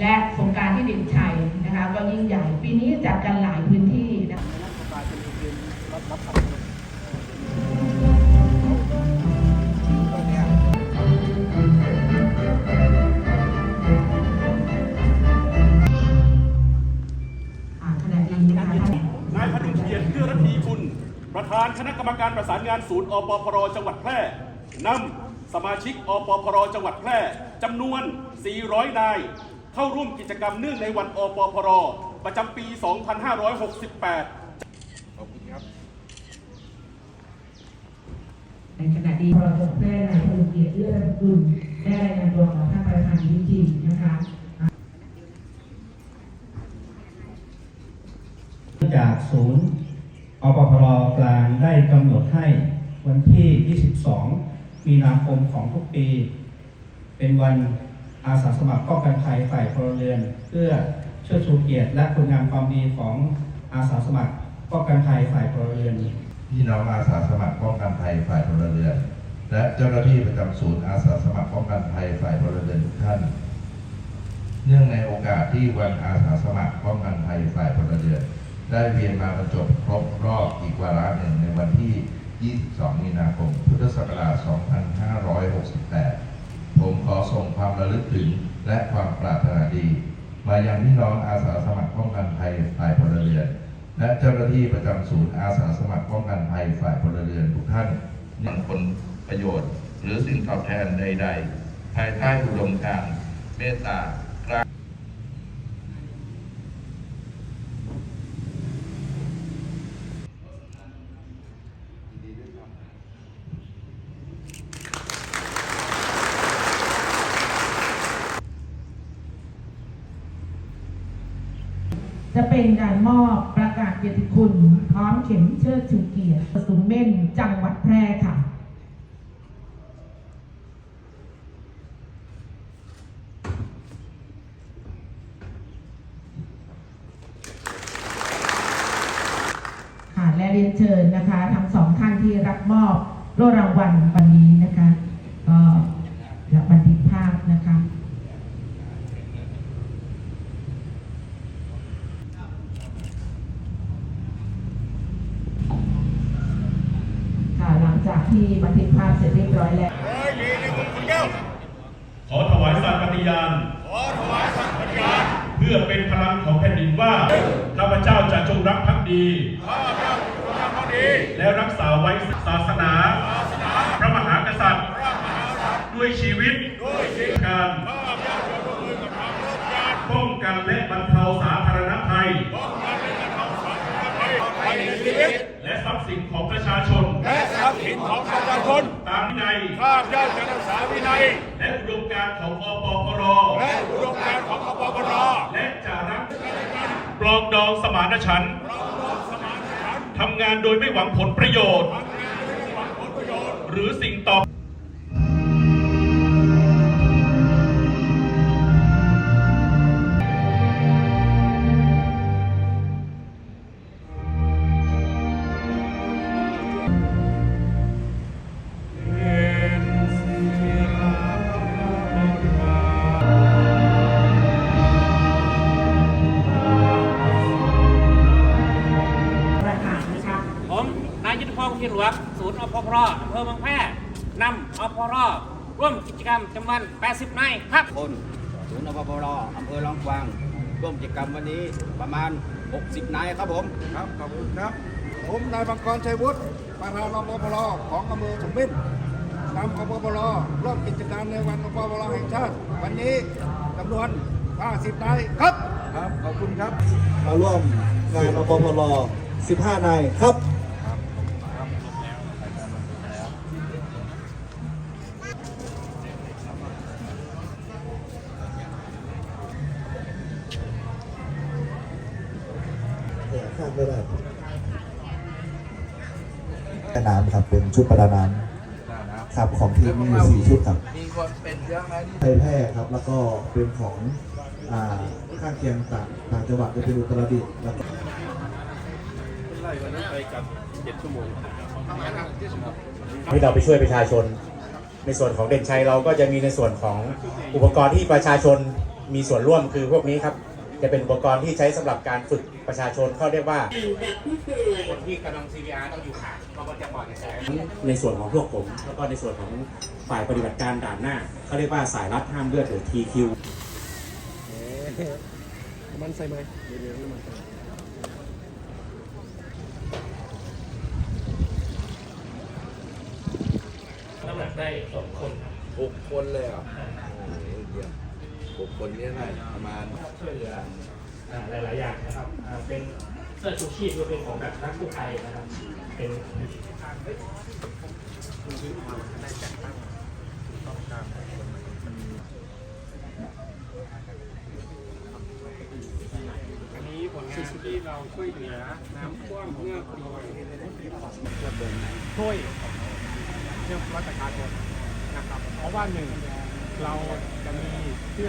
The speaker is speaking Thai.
และโครงการที่เด่นชัยนะคะก็ยิ่งใหญ่ ปีนี้จัดกันหลายพื้นที่นะคะอ่าขณะนี้นะคะนายพดุงเกียรติเกื้อรพีคุณ ประธานคณะกรรมการประสานงานศูนย์อปพรจังหวัดแพร่นำสมาชิกอปพรจังหวัดแพร่จำนวน 400 นาย เข้าร่วมกิจกรรมเนื่องในวันอปพร ประจำปี 2568ในขณะนี้พรบแพร่นายพลเกียรติเอื้อกุลได้รายงานตัวกับท่านประธานวิจิตรนะคะจากศูนย์อปพรกลางได้กำหนดให้วันที่ 22 มีนาคมของทุกปี เป็นวัน อาสาสมัครป้องกันภัยฝ่ายพลเรือนเพื่อเชิดชูเกียรติและคุณงามความดีของอาสาสมัครป้องกันภัยฝ่ายพลเรือนพี่น้องอาสาสมัครป้องกันภัยฝ่ายพลเรือน และเจ้าหน้าที่ประจำศูนย์อาสาสมัครป้องกันภัยฝ่ายพลเรือนทุกท่าน เนื่องในโอกาสที่วันอาสาสมัครป้องกันภัยฝ่ายพลเรือนได้เวียนมาบรรจบครบรอบอีกวาระหนึ่งในวันที่ 22 มีนาคม พุทธศักราช 2568 ผมขอส่งความระลึกถึงและความปรารถนาดี มายังพี่น้องอาสาสมัครป้องกันภัยฝ่ายพลเรือน และเจ้าหน้าที่ประจำศูนย์อาสาสมัครป้องกันภัยฝ่ายพลเรือนทุกท่านยังผลประโยชน์ หรือสิ่งตอบแทนใด ๆ ภายใต้อุดมการณ์เมตตากรา จะเป็นการมอบประกาศเกียรติคุณ พร้อมเข็มเชิดชูเกียรติสุมเม่นจังหวัดแพร่ค่ะค่ะและเรียนเชิญนะคะทั้งสองท่านที่รับมอบโล่รางวัลวันนี้นะคะ ก็จะบันทึกภาพนะคะ ค่ะหลังจาก ที่บันทึกภาพเสร็จเรียบร้อยแล้วขอถวายสัตย์ปฏิญาณ เพื่อเป็นพลังของแผ่นดินว่า ข้าพเจ้าจะจงรักภักดีและรักษาไว้ศาสนา พระมหากษัตริย์ด้วยชีวิตการป้องกันและบรรเทาสาธารณภัย และทรัพย์สินของประชาชน และทรัพย์สินของประชาชนตามวินัยข้าพเจ้าจะรักษาวินัย และอุดมการณ์ของอปพรและอุดมการณ์ของอปปรและจะรักปรองดองสมานฉันท์ทำงานโดยไม่หวังผลประโยชน์หรือสิ่งตอบ พพรอำเภอเมืองแพร่นำอพรร่วมกิจกรรมจำนวน 80นายครับคนศูนย์อปปรอำเภอลองกวาง ร่วมกิจกรรมวันนี้ประมาณ 60นายครับผมครับขอบคุณครับ ผมนายบังกรชัยวุฒิประธานอปปรของอำเภอสมบินนำอปปรร่วมกิจกรรมในวันอปปรแห่งชาติ วันนี้จำนวน 50นายครับครับขอบคุณครับมาร่วมงานอปพล15นายครับ ไม่ได้ประดาน้ำครับเป็นชุดประดาน้ำครับของทีมมีอยู่สี่ชุดครับมีคนเป็นเยอะไหมที่ไทยแพร่ครับ แล้วก็เป็นของอ่าข้างเคียงต่างต่างจังหวัดจะเป็นอุตรดิตถ์แล้วก็ที่เราไปช่วยประชาชน ในส่วนของเด่นชัยเราก็จะมีในส่วนของอุปกรณ์ที่ประชาชนมีส่วนร่วมคือพวกนี้ครับ จะเป็นอุปกรณ์ที่ใช้สำหรับการฝึกประชาชนเขาเรียกว่าคนที่กำลัง CPR ต้องอยู่ห่างเพราะว่าจะปล่อยกระแสในส่วนของพวกผม แล้วก็ในส่วนของฝ่ายปฏิบัติการด่านหน้าเขาเรียกว่าสายรัดห้ามเลือดหรือ TQ น้ำหนักได้สองคนหกคนเลยเหรอะ หกคนนี้น่าประมาณช่วยเหลืออ่าหลาย ๆ อย่างนะครับอ่าเป็นเสื้อชูชีพหรือเป็นของแบบนักกู้ภัยนะครับ เป็นอันนี้ผลงานที่เราช่วยเหลือน้ำท่วมเมื่อปีช่วยเรื่องรัชการชนนะครับ เพราะว่าหนึ่งเราจะมีเสื้อ